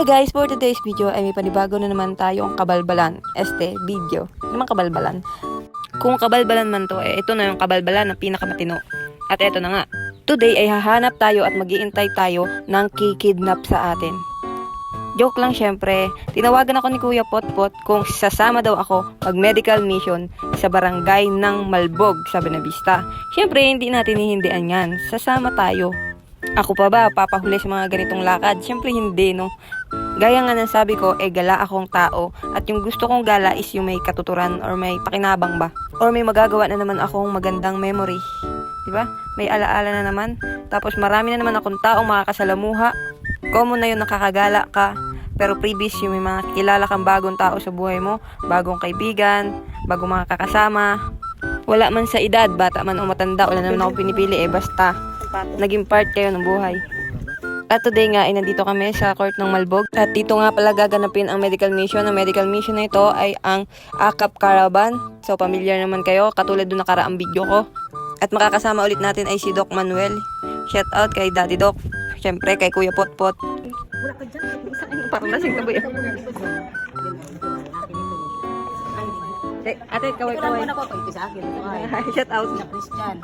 Hi guys, for today's video ay may panibago na naman tayong kabalbalan. Este, video. Ano naman kabalbalan? Kung kabalbalan man to, eh, ito na yung kabalbalan ng pinakamatino. At eto na nga. Today ay hahanap tayo at magiintay tayo ng kikidnap sa atin. Joke lang syempre, tinawagan ako ni Kuya Potpot kung sasama daw ako pag medical mission sa barangay ng Malbog sa Benavista. Syempre, hindi natin hihindian yan. Sasama tayo. Ako pa ba, papahuli sa mga ganitong lakad? Syempre hindi, no? Gaya nga ng sabi ko, eh gala akong tao at yung gusto kong gala is yung may katuturan or may pakinabang ba? Or may magagawa na naman akong magandang memory. Ba? May alaala na naman. Tapos marami na naman akong taong makakasalamuha. Common na yun nakakagala ka. Pero previous yung may mga kilala kang bagong tao sa buhay mo, bagong kaibigan, bagong mga kakasama. Wala man sa edad, bata man o matanda, wala naman ako pinipili eh, basta naging part kayo ng buhay. At today nga ay nandito kami sa court ng Malbog. At dito nga pala gaganapin ang medical mission. Ang medical mission na ito ay ang AKAP Caravan. So familiar naman kayo, katulad doon nakaraang video ko. At makakasama ulit natin ay si Doc Manuel. Shout out kay Daddy Doc. Siyempre kay Kuya Potpot. Wala ka dyan. Parang lasing ka ba yun? Eh, Ate, kaway Ito lang muna ko. Ito sa akin. Shout out. Na Christian.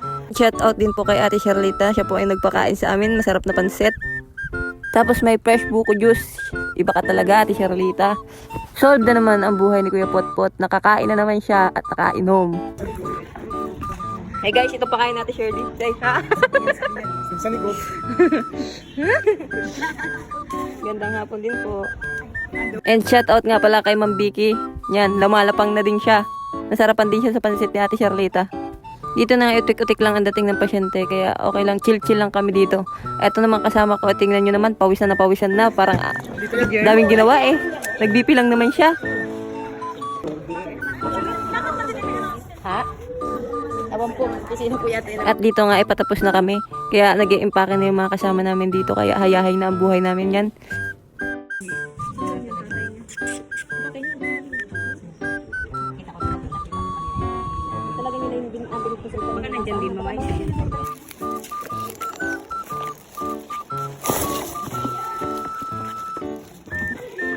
Shout out din po kay Ate Charlita. Siya po ay nagpakain sa amin. Masarap na pansit. Tapos may fresh buko juice. Iba ka talaga, Ate Charlita. Solved na naman ang buhay ni Kuya Potpot. Nakakain na naman siya at nakainom. Hey guys, ito pakain natin Shirley. Say, ha? Sa likod. Gandang hapon din po. And shout out nga pala kay Ma'am Vicky. Yan, lumalapang na din siya. Nasarapan din siya sa pansit ni Ate Charlita. Dito na utik-utik lang ang dating ng pasyente, kaya okay lang, chill-chill lang kami dito. Eto naman kasama ko, tingnan nyo naman, pawisan na pawisan na, parang ah, daming ginawa eh. Nag-BP lang naman siya. Ha? Awan po. Sino po yata. At dito nga, ipatapos na kami. Kaya nag impake na yung mga kasama namin dito, kaya hayahay na ang buhay namin yan. Baka nandyan din mamay.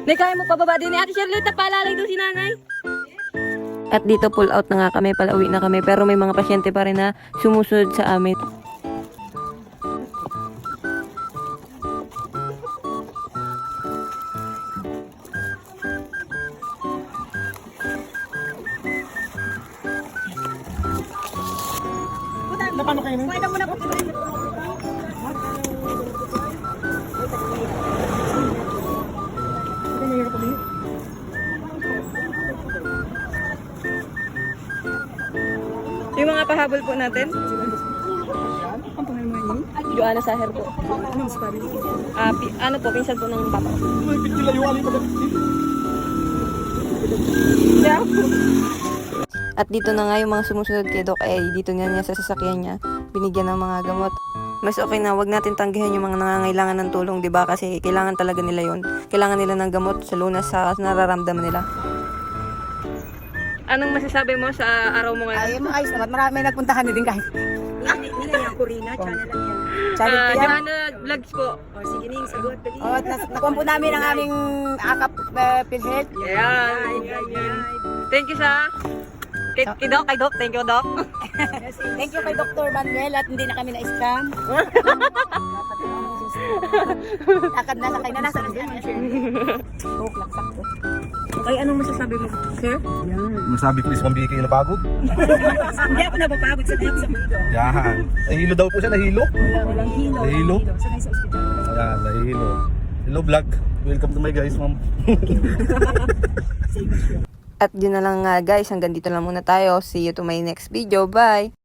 May kaya mo pababa din ni Ate Charlotte, paalalay daw si nanay. At dito pull out na nga kami, palauwi na kami. Pero may mga pasyente pa rin na sumusunod sa amin. Paano kayo nun? Pwede muna po. Ikaw mahirap kami. Yung mga pahabol po natin, Ang pangalan mo yun? Joanna Saher po. Anong story? Ah, pi- ano po, pinsan po ng papa ko. Ay, pagkilayuan yung pagkakas. At dito na nga yung mga sumusunod kay Doc ay dito niya niya sa sasakyan niya, binigyan ng mga gamot. Mas okay na, wag natin tanggihan yung mga nangangailangan ng tulong, 'di ba? Kasi kailangan talaga nila 'yon. Kailangan nila ng gamot sa lunas sa nararamdaman nila. Anong masasabi mo sa araw mo Ay, maayos naman. Marami nagpuntahan din kahit. Hindi na yan, Corina. Channel lang yan. Channel Ah, ko yan. Vlogs po. O, sige ning, sagot. O, nas- nakuha po namin ang aming akap uh. Yan, yan, yan. Thank you sa kay, kay Doc, kay Doc, thank you Doc. Thank you kay Dr. Manuel at hindi na kami na-scam. Lakad na sakay na nasa na siya. Oh, laksak ko. Okay, anong masasabi mo, sir? Masabi ko is mambiki na pagod. Hindi ako napapagod sa diyap sa mundo. Yan. Nahilo daw po siya, nahilo. Walang hilo. Nahilo? Sanay sa ospital. Ayan, nahilo. Hello vlog. Welcome to my guys, ma'am. At yun na lang nga guys, hanggang dito lang muna tayo. See you to my next video. Bye!